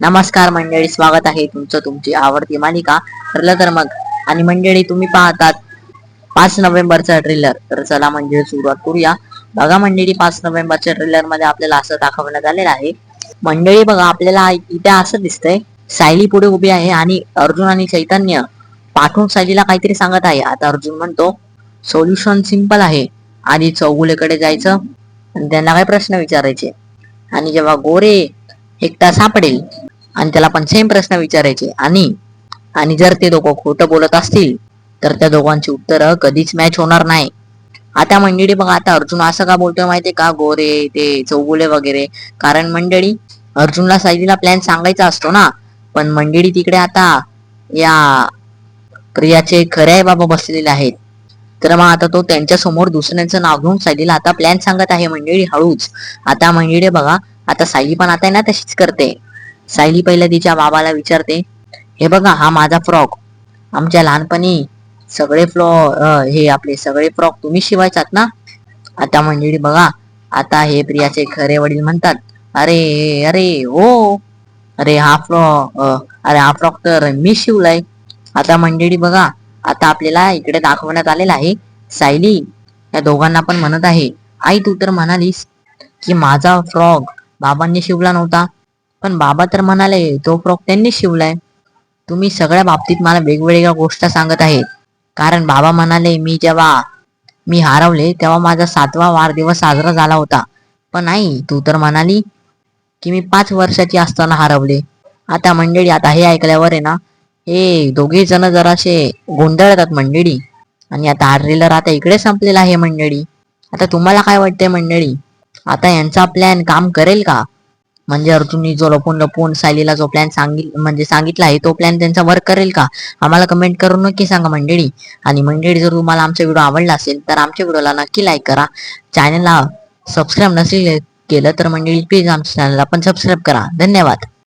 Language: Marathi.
नमस्कार मंडळी स्वागत आहे तुमचं तुमची आवडती मालिका. ठरलं तर मग. आणि मंडळी तुम्ही पाहतात पाच नोव्हेंबरचा ट्रेलर तर चला म्हणजे सुरुवात करूया. बघा मंडळी पाच नोव्हेंबरच्या ट्रेलरमध्ये आपल्याला असं दाखवण्यात आलेलं आहे. मंडळी बघा आपल्याला इथे असं दिसतंय. सायली पुढे उभी आहे आणि अर्जुन आणि चैतन्य पाठवून सायलीला काहीतरी सांगत आहे. आता अर्जुन म्हणतो सोल्युशन सिंपल आहे. आधी चौगुलेकडे जायचं आणि त्यांना काही प्रश्न विचारायचे. आणि जेव्हा गोरे एकटा सापडेल आणि त्याला पण सेम प्रश्न विचारायचे. आणि आणि जर ते दोघं खोटं बोलत असतील तर त्या दोघांची उत्तरं कधीच मॅच होणार नाही. आता मंडळी बघा आता अर्जुन असं का बोलतोय माहितीये का? गोरे ते चौगुले वगैरे. कारण मंडळी अर्जुनला सायलीला प्लॅन सांगायचा असतो ना. पण मंडळी तिकडे आता या प्रियाचे खरे आई बाबा बसलेले आहेत. तर मग आता तो त्यांच्यासमोर दुसऱ्यांचं नाव घेऊन सायलीला आता प्लॅन सांगत आहे मंडळी हळूच. आता मंडळी बघा आता सायली पण आता आहे ना तशीच करते. सायली पहिला तिच्या बाबाला विचारते हे बघा हा माझा फ्रॉक. आमच्या लहानपणी सगळे फ्लॉ हे आपले सगळे फ्रॉक तुम्ही शिवायचात ना? आता मंडळी बघा आता हे प्रियाचे खरे वडील म्हणतात अरे अरे हो अरे हा फ्रॉक अरे हा फ्रॉक तर मी शिवलाय. आता मंडळी बघा आता आपल्याला इकडे दाखवण्यात आलेला आहे सायली या दोघांना पण म्हणत आहे आई तू तर म्हणालीस की माझा फ्रॉक बाबांनी शिवला नव्हता पण बाबा तर म्हणाले तो फ्रॉक त्यांनी शिवलाय. तुम्ही सगळ्या बाबतीत मला वेगवेगळ्या गोष्ट सांगत आहेत. कारण बाबा म्हणाले मी जेव्हा मी हरवले तेव्हा माझा सातवा वाढदिवस साजरा झाला होता. पण नाही तू तर म्हणाली की मी पाच वर्षाची असताना हरवले. आता मंडळी आता हे ऐकल्यावर आहे ना हे दोघे जण जराशे गोंधळतात मंडळी. आणि आता हा ट्रेलर आता इकडे संपलेला आहे मंडळी. आता तुम्हाला काय वाटतंय मंडळी? आता यांचा प्लॅन काम करेल का? म्हणजे अर्जुननी जो लपून लपून सायलीला जो प्लॅन सांगित म्हणजे सांगितला आहे तो प्लॅन त्यांचा वर्क करेल का? आम्हाला कमेंट करून नक्की सांगा मंडळी. आणि मंडळी जर तुम्हाला आमचा व्हिडिओ आवडला असेल तर आमच्या व्हिडिओला नक्की लाईक करा. चॅनलला सबस्क्राईब नसेल केलं तर मंडळी प्लीज आमच्या चॅनलला पण सबस्क्राईब करा. धन्यवाद.